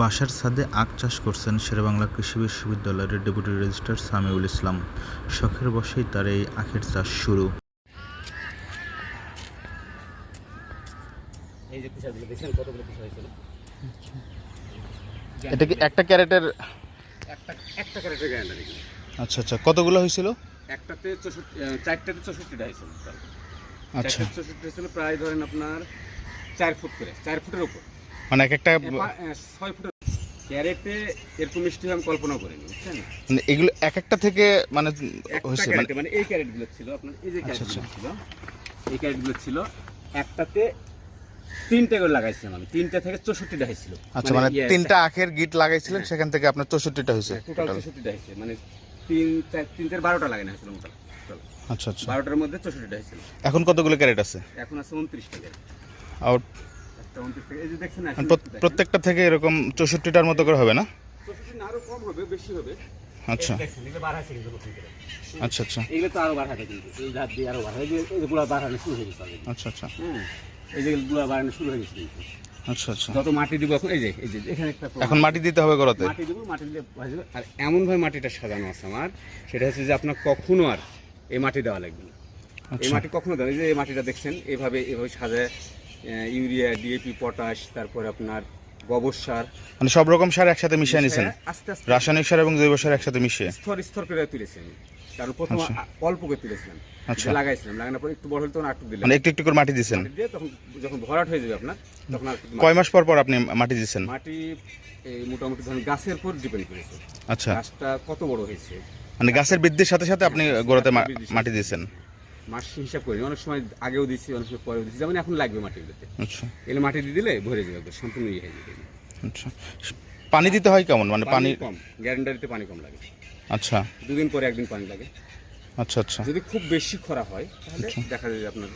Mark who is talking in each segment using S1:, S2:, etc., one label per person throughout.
S1: বাসার ছাদে আখ চাষ করছেন শেরেবাংলা কৃষি বিশ্ববিদ্যালয়ের ডেপুটি রেজিস্ট্রার সামিউল ইসলাম। শখের বশেই তার এই আখের চাষ শুরু।
S2: এই যে কতগুলো হয়েছিল?
S1: এটা কি একটা ক্যারেটের?
S2: একটা একটা ক্যারেটের গ্যারান্টি
S1: আচ্ছা আচ্ছা কতগুলো হয়েছিল?
S2: একটাতে চৌষট্টি চারটাতে চৌষট্টিটা হয়েছিল
S1: আচ্ছা।
S2: চৌষট্টি হয়েছিল প্রায় ধরেন আপনার চার ফুট করে চার ফুটের উপর।
S1: মানে এক একটা
S2: ছয় ফুটের ক্যারেটে এরকম মিষ্টি আমি কল্পনা করিনি বুঝছেন
S1: মানে এগুলো এক একটা থেকে মানে হয়েছে মানে
S2: মানে এই ক্যারেটগুলো ছিল আপনার এই যে
S1: আচ্ছা,
S2: ক্যারেটগুলো ছিল এই ক্যারেটগুলো ছিল একটাতে তিনটে করে লাগাইছিলাম আমি তিনটা থেকে চৌষট্টিটা হয়েছিল।
S1: আচ্ছা মানে
S2: ইয়ে,
S1: তিনটা আখের গিট লাগাইছিলেন সেখান থেকে আপনার চৌষট্টিটা হয়েছে
S2: টোটাল
S1: টোটাল
S2: চৌষট্টিটা হয়েছে মানে তিন চার তিন চার বারোটা লাগানো হয়েছিল মোটাল
S1: আচ্ছা আচ্ছা।
S2: বারোটার মধ্যে চৌষট্টিটা হয়েছিল।
S1: এখন কতগুলো ক্যারেট আছে?
S2: এখন আছে উনত্রিশ টাকা
S1: আর প্রত্যেকটা থেকে এরকম চৌষট্টিটার মতো করে হবে না?
S2: চৌষট্টি না কম হবে বেশি হবে।
S1: আচ্ছা। আচ্ছা আচ্ছা।
S2: এগুলো তো আরও বাড়াবে কিন্তু এই ধাপ দিয়ে আরও বাড়াবে এই যে এই যে গুলা বাড়ানো শুরু হয়ে গেছে
S1: আচ্ছা আচ্ছা।
S2: হ্যাঁ। এই যে গুলা বাড়ানো শুরু হয়ে গেছে
S1: আচ্ছা আচ্ছা।
S2: যত মাটি দিব এখন এই যে এই যে এখানে একটা
S1: এখন মাটি দিতে হবে গড়াতে?
S2: মাটি দেবো মাটি দিলে ভাজবে আর এমনভাবে মাটিটা সাজানো আছে আমার সেটা হচ্ছে যে আপনার কখনো আর এই মাটি দেওয়া লাগবে না। এই
S1: আচ্ছা।
S2: মাটি কখনো দেওয়া এই যে এই মাটিটা দেখছেন এইভাবে এভাবে সাজায় ইউরিয়া ডিএপি পটাশ তারপরে আপনার গোবর সার।
S1: মানে সব রকম সার একসাথে মিশিয়ে নিছেন
S2: আস্তে আস্তে
S1: রাসায়নিক সার এবং জৈব সার একসাথে মিশিয়ে?
S2: স্তর স্তর করে তুলেছি আমি কারণ প্রথম
S1: আচ্ছা।
S2: অল্প করে তুলেছিলাম।
S1: আচ্ছা।
S2: লাগাইছিলাম। লাগানোর পর একটু বড় হলে তখন আটটু দিলাম
S1: মানে একটু একটু করে মাটি
S2: মাটি দিয়ে তখন যখন ভরাট হয়ে যাবে আপনার তখন আর
S1: কয় মাস পর পর আপনি মাটি দিচ্ছেন
S2: মাটি এই মোটামুটি ধরুন গাছের উপর ডিপেন্ড করেছে।
S1: আচ্ছা।
S2: গাছটা কত বড় হয়েছে?
S1: মানে গাছের বৃদ্ধির সাথে সাথে আপনি গোড়াতে। মাটি দিয়েছেন
S2: মাস হিসাব করি। অনেক সময় আগেও দিচ্ছি অনেক সময় পরেও দিচ্ছি যেমন এখন লাগবে মাটিগুলোতে
S1: আচ্ছা।
S2: এলে মাটি দিয়ে দিলে ভরে যাবে একবার, সম্পূর্ণ ইয়ে হয়ে যাবে।
S1: আচ্ছা। পানি দিতে হয় কেমন? মানে
S2: পানি কম গ্যারান্ডারিতে পানি কম লাগে।
S1: আচ্ছা।
S2: দুদিন পরে একদিন পানি লাগে।
S1: আচ্ছা আচ্ছা।
S2: যদি খুব বেশি খরা হয় তাহলে দেখা যায় আপনার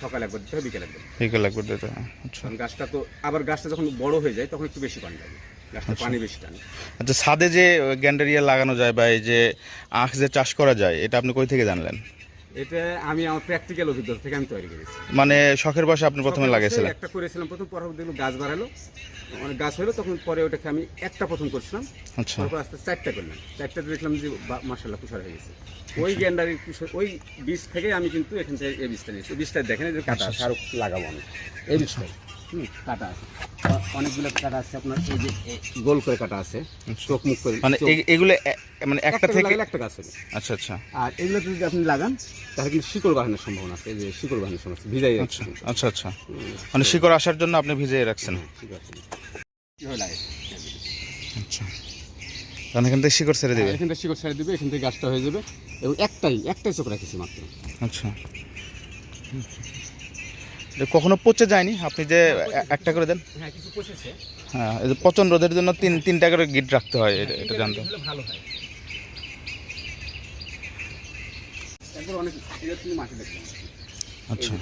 S2: সকালে একবার দিতে হবে বিকেল একবার
S1: ঠিক লাগবে দিতে হয়। আচ্ছা।
S2: গাছটা তো আবার গাছটা যখন বড় হয়ে যায় তখন একটু বেশি পানি লাগে। গাছটা পানি বেশি টানে।
S1: আচ্ছা ছাদে যে গ্যান্ডারিয়া লাগানো যায় বা এই যে আখ যে চাষ করা যায় এটা আপনি কই থেকে জানলেন?
S2: এটা আমি আমার প্র্যাকটিক্যাল অভিজ্ঞতা থেকে আমি তৈরি করেছি।
S1: মানে শখের বসে আপনি প্রথমে লাগিয়েছিলেন
S2: একটা করেছিলাম প্রথম পরে দেখল গাছ বাড়ালো মানে গাছ হলো তখন পরে ওটাকে আমি একটা প্রথম করছিলাম
S1: আচ্ছা।
S2: তারপর আস্তে চারটা করলাম। চারটাতে দেখলাম যে মার্শাল্লাহ কুষার হয়ে গেছে। ওই গ্যান্ডারির কুষার ওই বীজ থেকে আমি কিন্তু এখান থেকে এই বীজটা নিয়েছি। বীজটা দেখেন যে কাটা সার লাগাবো আমি। এই বীজটাই। কাটা আছে। অনেকগুলো কাটা আছে আপনার এই যে গোল করে কাটা আছে। চোখ মুখ করে
S1: মানে এগুলো মানে একটা থেকে
S2: একটা গাছ হবে।
S1: আচ্ছা আচ্ছা।
S2: আর এগুলো যদি আপনি লাগান তাহলে কিন্তু শিকড় বাহানোর সম্ভাবনা আছে। এই যে শিকড় বাহানোর সম্ভাবনা ভিজাই
S1: আচ্ছা আচ্ছা আচ্ছা। মানে শিকড় আসার জন্য আপনি ভিজিয়ে রাখছেন।
S2: লাগে?
S1: আচ্ছা। কারণ এখান থেকে শিকড় ছেড়ে দেবে?
S2: এখান থেকে শিকড় ছেড়ে দিবে এখান থেকে গাছটা হয়ে যাবে। এবং একটাই একটাই চোখ রেখেছি মাত্র।
S1: আচ্ছা। কখনো পচে যায়নি? আপনি যে একটা করে দেন।
S2: হ্যাঁ কিছু পচেছে।
S1: হ্যাঁ পচন রোদের জন্য তিন তিনটা করে গিট রাখতে হয় এটা- জানতে
S2: ভালো হয়।
S1: আচ্ছা।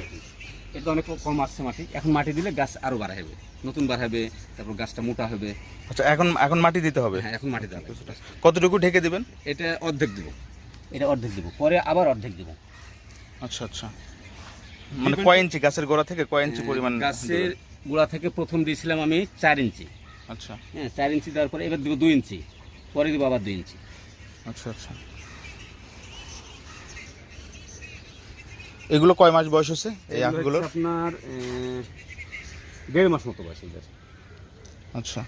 S2: এটা অনেক কম আসছে মাটি। এখন মাটি দিলে গাছ আরও বাড়াবে নতুন বাড়াবে তারপর গাছটা মোটা হবে।
S1: আচ্ছা এখন এখন মাটি দিতে হবে?
S2: হ্যাঁ এখন মাটি দেওয়া
S1: কতটুকু ঢেকে দিবেন?
S2: এটা অর্ধেক দিব। এটা অর্ধেক দিব পরে আবার অর্ধেক দিব।
S1: আচ্ছা আচ্ছা। মানে কয় ইঞ্চি? গাছের গোড়া থেকে কয় ইঞ্চি পরিমাণ
S2: গাছের গোড়া থেকে প্রথম দিয়েছিলাম আমি চার ইঞ্চি।
S1: আচ্ছা।
S2: হ্যাঁ চার ইঞ্চি দেওয়ার পরে এবার দিব দুই ইঞ্চি। পরে দিব আবার দুই ইঞ্চি।
S1: আচ্ছা আচ্ছা। এগুলো কয় মাস বয়স হচ্ছে এই
S2: হচ্ছে আপনার দেড় মাস মতো বয়স
S1: আচ্ছা।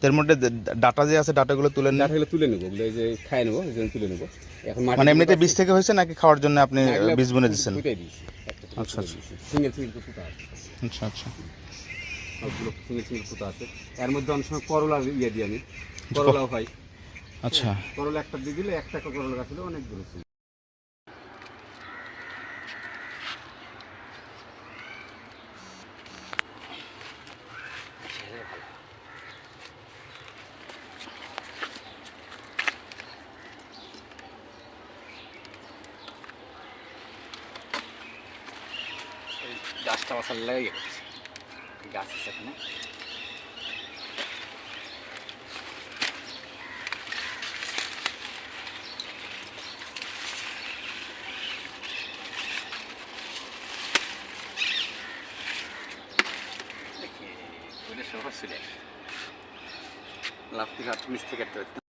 S1: তার মধ্যে ডাটা যে আছে ডাটাগুলো তুলে নেন।
S2: ডাটাগুলো তুলে নেব ওগুলো এই যে খাই নেব তুলে নেব। এখন
S1: মানে এমনিতে বীজ থেকে হয়েছে নাকি খাওয়ার জন্য আপনি বীজ বুনে দিচ্ছেন? আচ্ছা, আচ্ছা।
S2: সিঙ্গেল সিঙ্গেল ফুটা আছে।
S1: আচ্ছা আচ্ছা।
S2: সবগুলো সিঙ্গেল সিঙ্গেল ফুটা আছে। এর মধ্যে অনেক সময় করলা ইয়ে দিই আমি। করলাও হয়।
S1: আচ্ছা।
S2: করলা একটা দিয়ে দিলে একটা একটা করলা গাছ হলে অনেক দূর গাছটা মশাল লেগে গেছে। আছে এখানে। সহজ ছিল লাভ থেকে আট নিচ থেকে হয়